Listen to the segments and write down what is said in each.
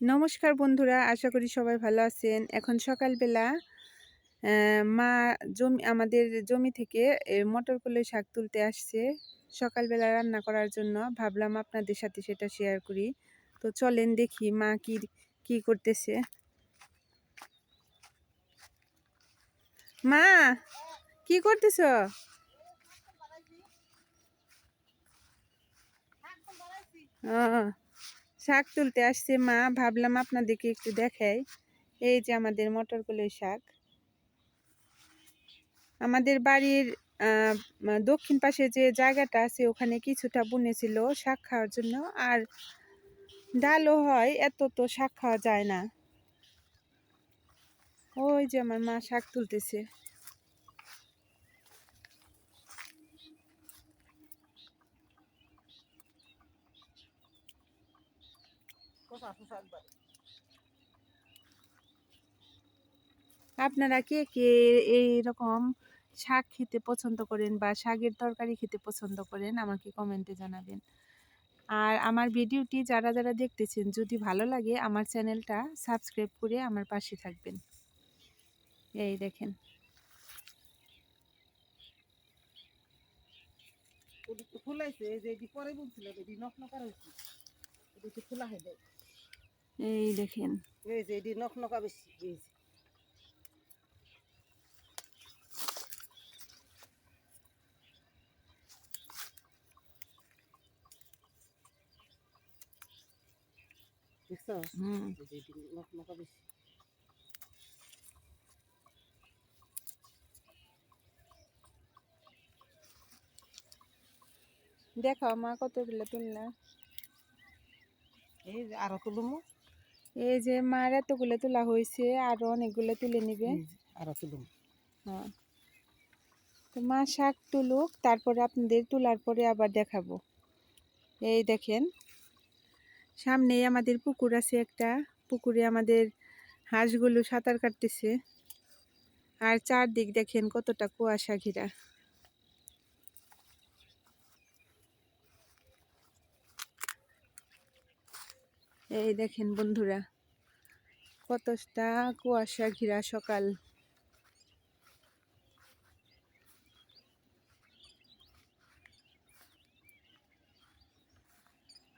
নমস্কার বন্ধুরা, আশা করি সবাই ভালো আছেন। এখন সকালবেলা মা জমি, আমাদের জমি থেকে মটর কলাই শাক তুলতে আসছে। সকালবেলা রান্না করার জন্য ভাবলাম আপনাদের সাথে সেটা শেয়ার করি। তো চলেন দেখি মা কি কি করতেছে। মা, কি করতেছ? ও শাক তুলতে আসছে, মা, ভাবলাম আপনাদেরকে একটু দেখাই। এই যে আমাদের মটর কলাই শাক। আমাদের বাড়ির দক্ষিণ পাশে যে জায়গাটা আছে, ওখানে কিছুটা বুনেছিল শাক খাওয়ার জন্য। আর ডালও হয়, এত তো শাক খাওয়া যায় না। ওই যে আমার মা শাক তুলতেছে। আপনারা কে কে এইরকম শাক খেতে পছন্দ করেন বা শাকের তরকারি খেতে পছন্দ করেন আমাকে কমেন্টে জানাবেন। আর আমার ভিডিওটি যারা যারা দেখতেছেন যদি ভালো লাগে আমার চ্যানেলটা সাবস্ক্রাইব করে আমার পাশে থাকবেন। এই দেখেন। ফুলাইছে যে এটি পরে বলছিল এটি নকার হয়েছে খোলা হয়ে দেয় এই দেখেন। এই যে এটি নখ নকা বেশি এই যে। দেখছ? হুম। নখ বেশি। দেখাও মা কতগুলো তুললা। এই আরও তুলুমু। এই যে মার এতগুলো তোলা হয়েছে আরও অনেকগুলো তুলে নিবে। যে হ্যাঁ। তো মা শাক তুলুক তারপরে আপনাদের তোলার পরে আবার দেখাবো। এই দেখেন সামনেই আমাদের পুকুর আছে একটা। পুকুরে আমাদের হাঁসগুলো সাঁতার কাটতেছে। আর চারদিক দেখেন কতটা কুয়াশা ঘিরা। এই দেখেন বন্ধুরা, কতটা কুয়াশা ঘিরা সকাল।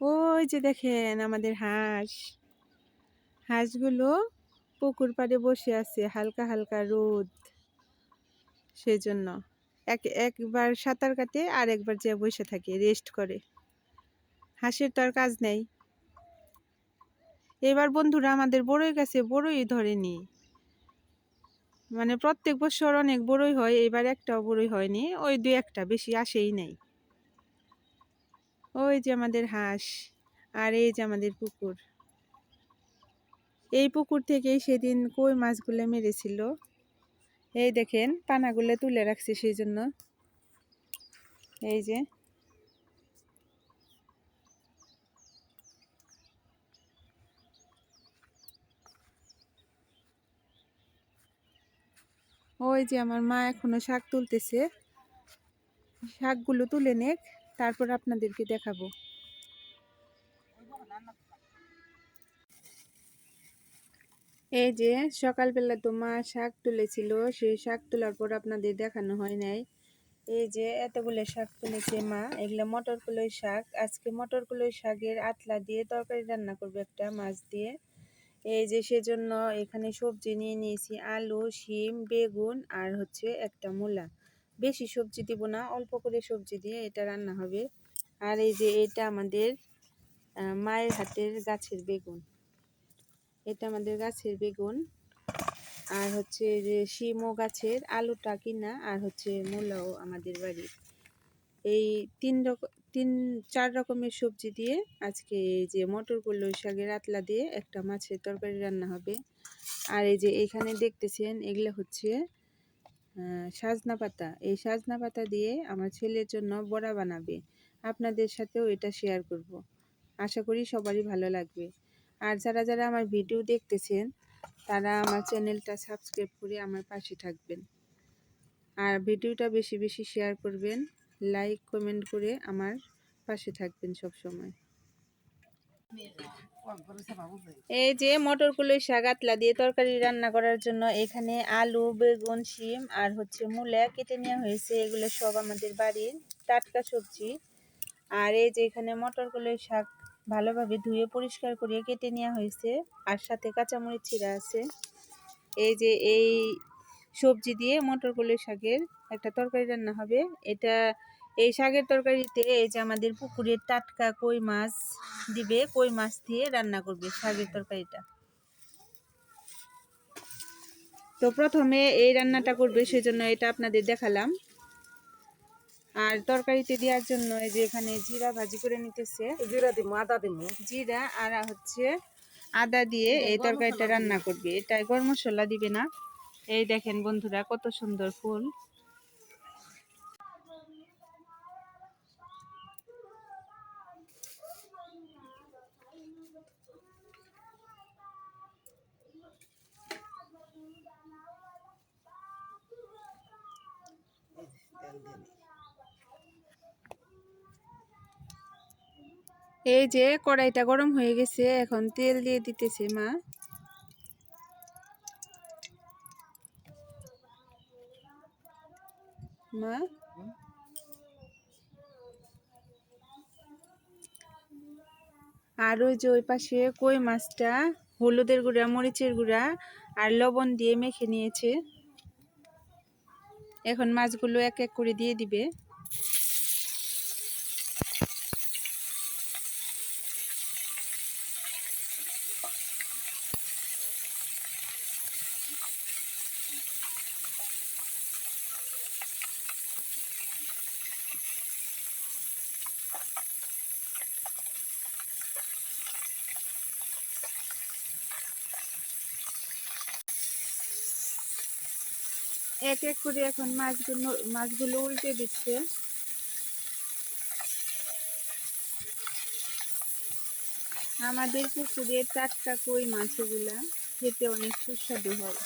ওই যে দেখেন আমাদের হাঁস। হাঁসগুলো পুকুর পাড়ে বসে আছে, হালকা হালকা রোদ। সেজন্য এক, একবার সাঁতার কাটে আর একবার যে বসে থাকে রেস্ট করে। হাঁসের তো আর কাজ নেই। এবার বন্ধুরা আমাদের বড়ই গাছে, বড়ই ধরেনি মানে প্রত্যেক বছর অনেক বড়ই হয়, এবার একটাও বড়ই হয়নি, ওই দু একটা, বেশি আসেই নাই। ওই যে আমাদের হাঁস আর এই যে আমাদের পুকুর। এই পুকুর থেকেই সেদিন কই মাছগুলো মেরেছিল। এই দেখেন, পানাগুলো তুলে রাখছে সেই জন্য। এই যে ওই যে আমার মা এখনও শাক তুলতেছে। শাকগুলো তুলে নেক, তারপর আপনাদেরকে দেখাবো। এই যে সকালবেলা তো মা শাক তুলেছিল, সেই শাক তোলার পর আপনাদের দেখানো হয় নাই। এই যে এতগুলো শাক তুলেছে মা, এগুলো মটর কুলোই শাক। আজকে মটর কুলোই শাকের আতলা দিয়ে তরকারি রান্না করবে একটা, মাছ দিয়ে। এই যে সেজন্য এখানে সবজি নিয়ে নিয়েছি আলু, শিম, বেগুন আর হচ্ছে একটা মূলা। বেশি সবজি দিব না, অল্প করে সবজি দিয়ে এটা রান্না হবে। আর এই যে এটা আমাদের মায়ের হাতের গাছের বেগুন। এটা আমাদের গাছের বেগুন। আর হচ্ছে যে শিমও গাছের, আলুটা কিনা, আর হচ্ছে মূলাও আমাদের বাড়ির। এই তিন রকম তিন, চার রকমের সবজি দিয়ে আজকে এই যে মটর কলই শাকের আতলা দিয়ে একটা মাছের তরকারি রান্না হবে। আর এই যে এখানে দেখতেছেন, এগুলো হচ্ছে সাজনা পাতা। এই সাজনা পাতা দিয়ে আমার ছেলের জন্য বড়া বানাবে। আপনাদের সাথেও এটা শেয়ার করব। আশা করি সবারই ভালো লাগবে। আর যারা যারা আমার ভিডিও দেখতেছেন, তারা আমার চ্যানেলটা সাবস্ক্রাইব করে আমার পাশে থাকবেন। আর ভিডিওটা বেশি বেশি শেয়ার করবেন। লাইক কমেন্ট করে আমার পাশে থাকবেন সব সময় এই যে মটর কলই শাক আতলা দিয়ে তরকারি রান্না করার জন্য এখানে আলু, বেগুন, শিম আর হচ্ছে মূলা কেটে নেওয়া হয়েছে। এগুলো সব আমাদের বাড়ির টাটকা সবজি। আর এই যে এখানে মটর কলই শাক ভালোভাবে ধুয়ে পরিষ্কার করে কেটে নেওয়া হয়েছে। আর সাথে কাঁচামরিচ চিরা আছে। এই যে এই সবজি দিয়ে মটর কলই শাকের একটা তরকারি রান্না হবে। এটা এই শাকের তরকারিতে এই যে আমাদের পুকুরের টাটকা কই মাছ দিবে কই মাছ দিয়ে রান্না করবে শাকের তরকারিটা। তো প্রথমে এই রান্নাটা করবে সেজন্য এটা আপনাদের দেখালাম। আর তরকারিতে দেওয়ার জন্য এই যে এখানে জিরা ভাজি করে নিতেছে। জিরা দিমু আদা দিমু। জিরা আর হচ্ছে আদা দিয়ে এই তরকারিটা রান্না করবে। এটা গরম মশলা দিবে না। এই দেখেন বন্ধুরা, কত সুন্দর ফুল। এই যে কড়াইটা গরম হয়ে গেছে, এখন তেল দিয়ে দিতেছে মা মা? আর ওই যে ওই পাশে কই মাছটা? হলুদের গুঁড়া, মরিচের গুঁড়া আর লবণ দিয়ে মেখে নিয়েছে। এখন মাছগুলো এক এক করে দিয়ে দিবে। এক এক করে এখন মাছগুলো মাছগুলো উল্টে দিচ্ছে। আমাদের পুকুরের টাটকা কই মাছগুলা খেতে অনেক সুস্বাদু হয়।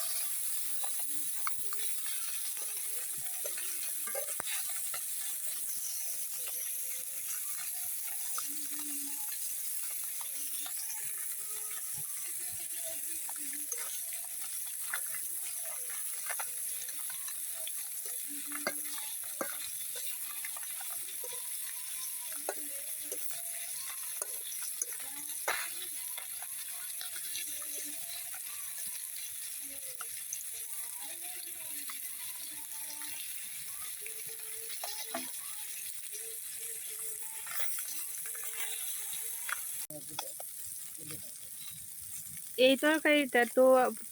এই তরকারিটা তো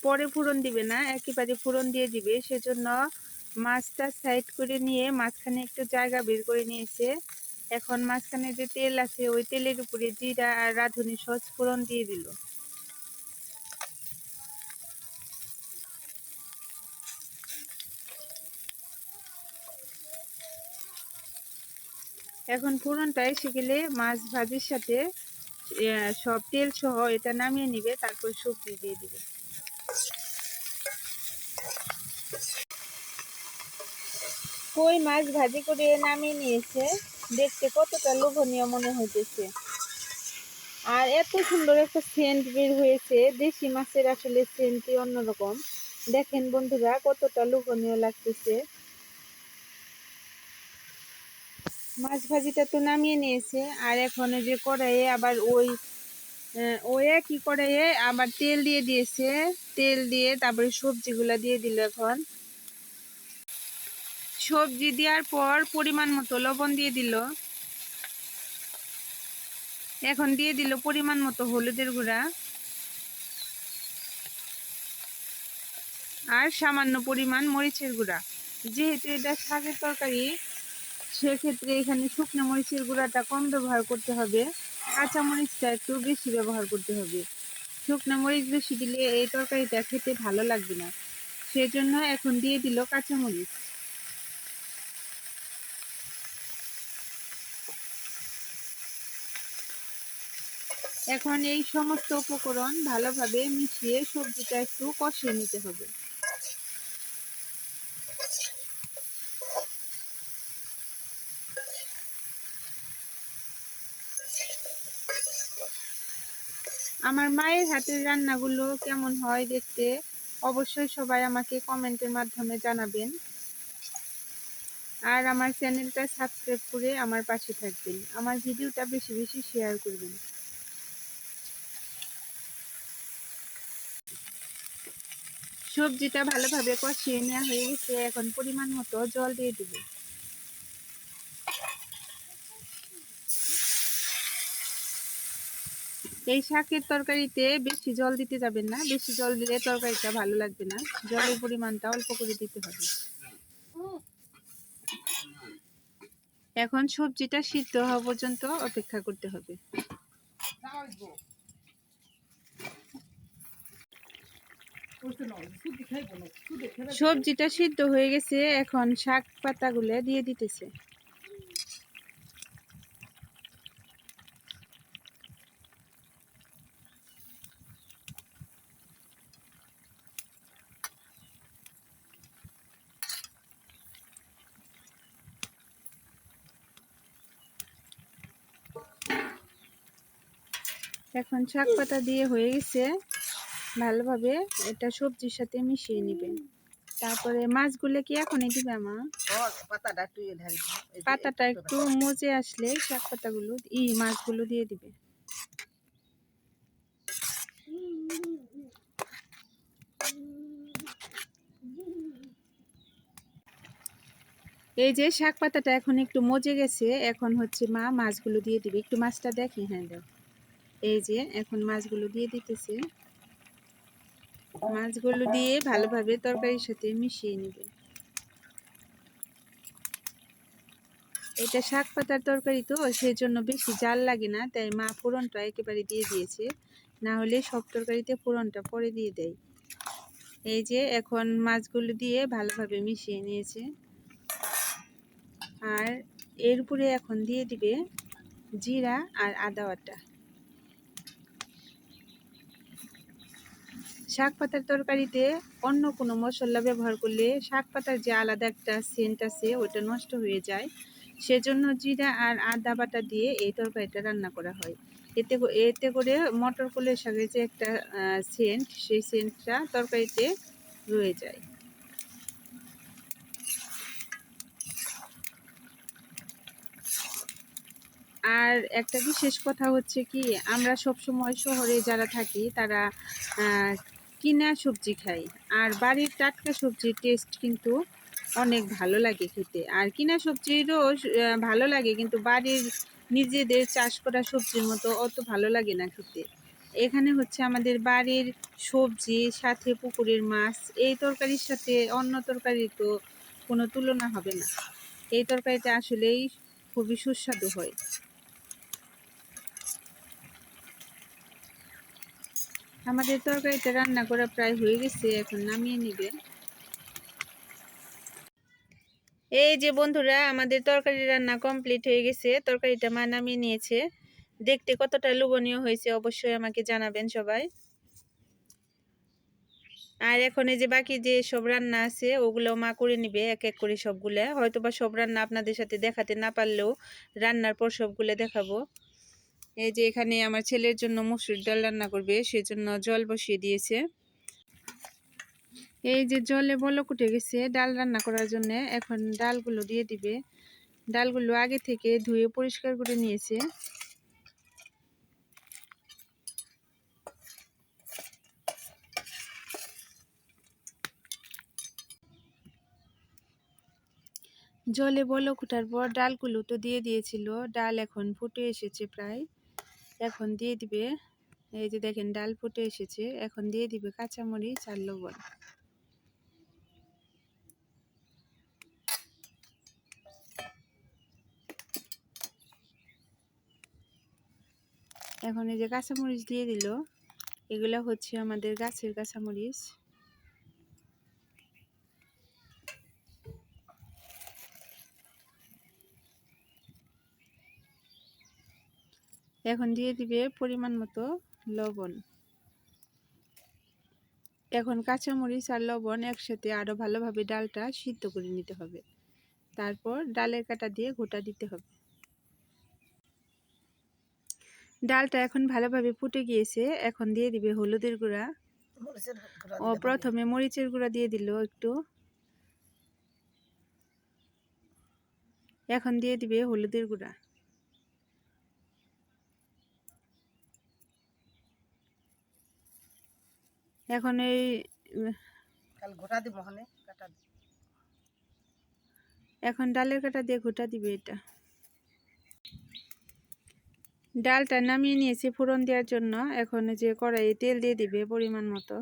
পরে ফোড়ন দিবে না, একেবারে ফোড়ন দিয়ে দিবে। সেজন্য মাছটা সাইড করে নিয়ে মাঝখানে একটু জায়গা বের করে নিয়েছে। এখন মাঝখানে যে তেল আছে, ওই তেলের উপরে জিরা আর রাঁধুনি সস ফোড়ন দিয়ে দিল। এখন ফোড়নটা এসে মাছ ভাজির সাথে সব তেল সহ এটা নামিয়ে নিবে, তারপর সবজি দিয়ে দিবে। কই মাছ ভাজি করে নামিয়ে নিয়েছে। দেখতে কতটা লোভনীয় মনে হইতেছে। আর এত সুন্দর একটা সেন্ট বের হয়েছে। দেশি মাছের আসলে সেন্টই অন্যরকম। দেখেন বন্ধুরা, কতটা লোভনীয় লাগতেছে। মাছ ভাজিটা তো নামিয়ে নিয়েছে। আর এখন যে কড়াইয়ে আবার ওই ওই একই কড়াইয়ে আবার তেল দিয়ে দিয়েছে। তেল দিয়ে তারপরে সবজিগুলা দিয়ে দিল এখন। সবজি দেওয়ার পর পরিমাণ মতো লবণ দিয়ে দিল। এখন দিয়ে দিল পরিমাণ মতো হলুদের গুঁড়া। আর সামান্য পরিমাণ মরিচের গুঁড়া। যেহেতু এটা শাকের তরকারি সেক্ষেত্রে এখানে শুকনো মরিচের গুঁড়াটা কম ব্যবহার করতে হবে, কাঁচা মরিচটা একটু বেশি ব্যবহার করতে হবে। শুকনো মরিচ বেশি দিলে এই তরকারিটা খেতে ভালো লাগবে না, সেজন্য এখন দিয়ে দিল কাঁচা মরিচ। এখন এই সমস্ত উপকরণ ভালোভাবে মিশিয়ে সবজিটা একটু কষিয়ে নিতে হবে। আমার মায়ের হাতের রান্নাগুলো কেমন হয় দেখতে অবশ্যই সবাই আমাকে কমেন্টের মাধ্যমে জানাবেন। আর আমার চ্যানেলটা সাবস্ক্রাইব করে আমার পাশে থাকবেন। আমার ভিডিওটা বেশি বেশি শেয়ার করবেন। সবজিটা ভালোভাবে কষিয়ে নেওয়া হয়ে গেছে। এখন পরিমাণ মতো জল দিয়ে দিব। এই শাকের তরকারিতে বেশি জল দিতে যাবেন না। বেশি জল দিলে তরকারিটা ভালো লাগবে না। জলের পরিমাণটা অল্প করে দিতে হবে। এখন সবজিটা সিদ্ধ হওয়া পর্যন্ত অপেক্ষা করতে হবে। সবজিটা সিদ্ধ হয়ে গেছে। এখন শাক পাতাগুলো দিয়ে দিতেছে। এখন শাক পাতা দিয়ে হয়ে গেছে। ভালোভাবে এটা সবজির সাথে মিশিয়ে নেবেন তারপরে মাছগুলো কি এখনই দিবে মা? পাতাটা একটু মজে আসলে শাক পাতাগুলো ই মাছগুলো দিয়ে দিবে। এই যে শাক পাতাটা এখন একটু মজে গেছে, এখন হচ্ছে মা মাছগুলো দিয়ে দিবে। একটু মাছটা দেখি হ্যাঁ দাও। এই যে এখন মাছগুলো দিয়ে দিতেছে। মাছগুলো দিয়ে ভালোভাবে তরকারির সাথে মিশিয়ে নেবে। এটা শাক পাতার তরকারি তো সেই জন্য বেশি জাল লাগে না, তাই মা ফোড়নটা একেবারে দিয়ে দিয়েছে। না হলে সব তরকারিতে ফোড়নটা পরে দিয়ে দেয়। এই যে এখন মাছগুলো দিয়ে ভালোভাবে মিশিয়ে নিয়েছে। আর এর উপরে এখন দিয়ে দিবে জিরা আর আদা বাটা। শাক পাতার তরকারিতে অন্য কোনো মশলা ব্যবহার করলে শাক পাতার যে আলাদা একটা সেন্ট আছে ওটা নষ্ট হয়ে যায়। সেজন্য জিরা আর আদা বাটা দিয়ে এই তরকারিটা রান্না করা হয়। এতে এতে করে মটর কলের শাকের যে একটা সেন্ট সেই সেন্টটা তরকারিতে রয়ে যায়। আর একটা বিশেষ কথা হচ্ছে কি, আমরা সব সময় শহরে যারা থাকি, তারা কিনা সবজি খাই। আর বাড়ির টাটকা সবজির টেস্ট কিন্তু অনেক ভালো লাগে খেতে। আর কিনা সবজিরও ভালো লাগে, কিন্তু বাড়ির নিজেদের চাষ করা সবজির মতো অত ভালো লাগে না খেতে। এখানে হচ্ছে আমাদের বাড়ির সবজি, সাথে পুকুরের মাছ, এই তরকারির সাথে অন্য তরকারি তো কোনো তুলনা হবে না। এই তরকারিটা আসলেই খুবই সুস্বাদু হয়। আমাদের তরকারিটা রান্না করা প্রায় হয়ে গেছে, এখন নামিয়ে নিবে। এই যে বন্ধুরা, আমাদের তরকারি রান্না কমপ্লিট হয়ে গেছে, তরকারিটা মা নামিয়ে নিয়েছে। দেখতে কতটা লোভনীয় হয়েছে, অবশ্যই আমাকে জানাবেন সবাই। আর এখন এই যে বাকি যে সব রান্না আছে, ওগুলো মা করে নিবে, এক এক করে সবগুলো। হয়তো বা সব রান্না আপনাদের সাথে দেখাতে না পারলেও রান্নার পর সবগুলো দেখাবো। এই যে এখানে আমার ছেলের জন্য মসুর ডাল রান্না করবে, সেজন্য জল বসিয়ে দিয়েছে। এই যে জলে বলক উঠে গেছে ডাল রান্না করার জন্য, এখন ডালগুলো দিয়ে দিবে। ডালগুলো আগে থেকে ধুয়ে পরিষ্কার করে নিয়েছে। জলে বলক ওঠার পর ডালগুলো তো দিয়ে দিয়েছিল, ডাল এখন ফুটে এসেছে প্রায়। এখন দিয়ে দিবে, এই যে দেখেন ডাল ফুটে এসেছে, এখন দিয়ে দিবে কাঁচামরিচ আর লবণ। এখন এই যে কাঁচামরিচ দিয়ে দিল, এগুলো হচ্ছে আমাদের গাছের কাঁচামরিচ। এখন দিয়ে দিবে পরিমাণ মতো লবণ। এখন কাঁচামরিচ আর লবণ একসাথে আরও ভালোভাবে ডালটা সিদ্ধ করে নিতে হবে। তারপর ডালের কাটা দিয়ে গোটা দিতে হবে। ডালটা এখন ভালোভাবে ফুটে গিয়েছে এখন দিয়ে দিবে হলুদের গুঁড়া। ও প্রথমে মরিচের গুঁড়া দিয়ে দিল একটু। এখন দিয়ে দিবে হলুদের গুঁড়া। এখন এই। এখন ডালের কাটা দিয়ে ঘুটা দিবে এটা। ডালটা নামিয়ে নিয়েছি ফোড়ন দেওয়ার জন্য। এখন যে কড়াই তেল দিয়ে দিবে পরিমাণ মতো।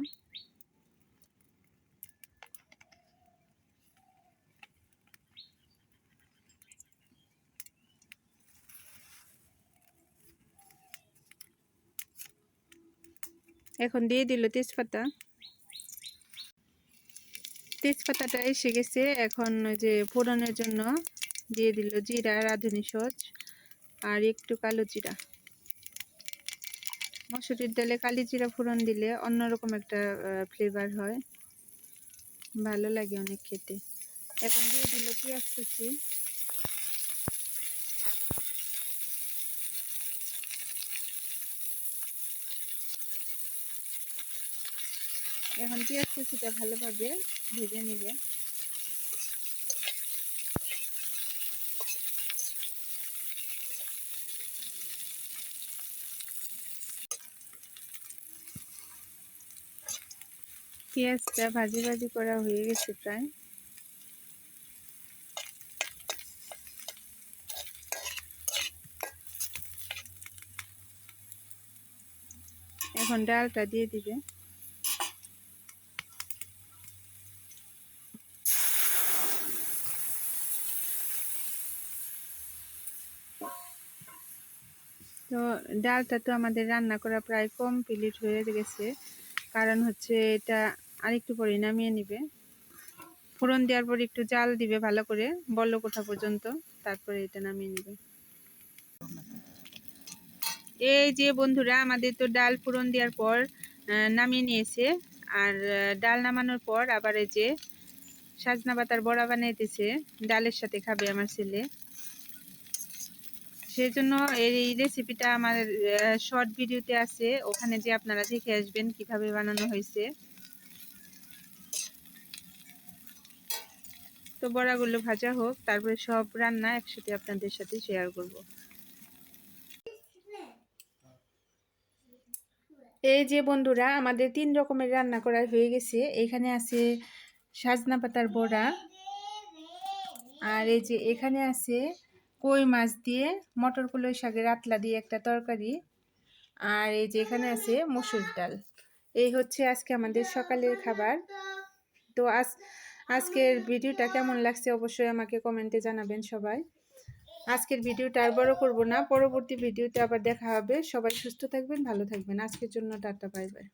এখন দিয়ে দিল তেজপাতা। তেজপাতাটা এসে গেছে এখন ওই যে ফোড়নের জন্য দিয়ে দিল জিরা, রাঁধুনি সচ আর একটু কালো জিরা। মসুরির ডালে কালি জিরা ফোড়ন দিলে অন্যরকম একটা ফ্লেভার হয়। ভালো লাগে অনেক খেতে। এখন দিয়ে দিল পেঁয়াজ কুচি। এখন পেঁয়াজ কুচিটা ভালোভাবে ভেজে নিবে। পেঁয়াজটা ভাজি ভাজি করা হয়ে গেছে প্রায়। এখন ডালটা দিয়ে দিবে তো ডালটা তো আমাদের রান্না করা প্রায় কমপ্লিট হয়ে গেছে। কারণ হচ্ছে এটা আরেকটু পরে নামিয়ে নিবে। ফোড়ন দেওয়ার পর একটু জাল দিবে ভালো করে, বল্ল কোঠা পর্যন্ত, তারপরে এটা নামিয়ে নিবে। এই যে বন্ধুরা, আমাদের তো ডাল ফোড়ন দেওয়ার পর নামিয়ে নিয়েছে। আর ডাল নামানোর পর আবার এই যে সাজনা পাতার বড়া বানাইতেছে ডালের সাথে খাবে আমার ছেলে। সেই জন্য এই রেসিপিটা আমার শর্ট ভিডিওতে আছে। ওখানে যে আপনারা দেখে আসবেন কীভাবে বানানো হয়েছে। তো বড়াগুলো ভাজা হোক, তারপরে সব রান্না একসাথে আপনাদের সাথে শেয়ার করব। এই যে বন্ধুরা, আমাদের তিন রকমের রান্না করা হয়ে গেছে। এখানে আছে সাজনা পাতার বড়া, আর এই যে এখানে আছে কই মাছ দিয়ে মটর কলই শাকের আতলা দিয়ে একটা তরকারি আর এই যে এখানে আছে মসুর ডাল। এই হচ্ছে আজকে আমাদের সকালের খাবার। তো আজ আজকের ভিডিওটা কেমন লাগছে অবশ্যই আমাকে কমেন্টে জানাবেন সবাই। আজকের ভিডিওটা আর বড় করব না, পরবর্তী ভিডিওতে আবার দেখা হবে। সবাই সুস্থ থাকবেন, ভালো থাকবেন। আজকের জন্য টাটা, বাই বাই।